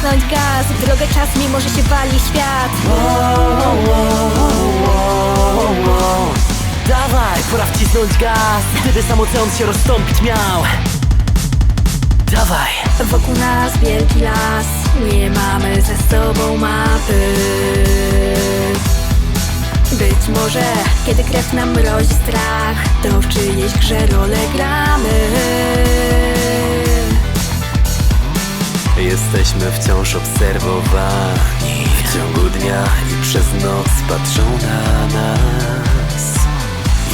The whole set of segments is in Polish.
wcisnąć gaz W drogę czas, mimo że się wali świat. Dawaj, pora wcisnąć gaz Gdyby sam ocean się rozstąpić miał. Dawaj. Wokół nas wielki las Nie mamy ze sobą mapy. Być może, kiedy krew nam mrozi strach To w czyjejś grze rolę gramy Jesteśmy wciąż obserwowani. W ciągu dnia i przez noc patrzą na nas.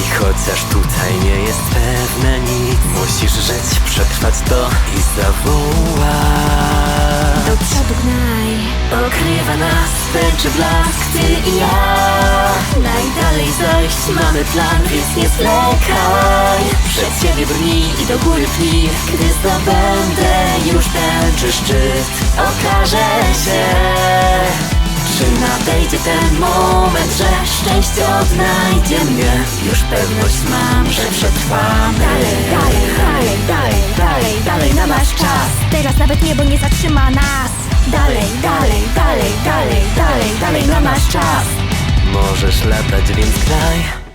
I chociaż tutaj nie jest pewne nic Musisz żyć, przetrwać to i zawołać. Do przodu gnaj Okrywa nas tęczy blask, ty i ja. Najdalej zajść mamy plan, więc nie zwlekaj. Przed siebie brnij i do góry pnij Gdy zdobędę tęczy szczyt Okaże się? Czy nadejdzie ten moment, że szczęście odnajdzie mnie? Już pewność mam, że przetrwam Dalej, dalej, dalej, dalej, dalej, dalej na nasz czas. Teraz nawet niebo nie zatrzyma nas. Dalej, dalej, dalej, dalej, dalej, dalej na nasz czas. Możesz latać, więc graj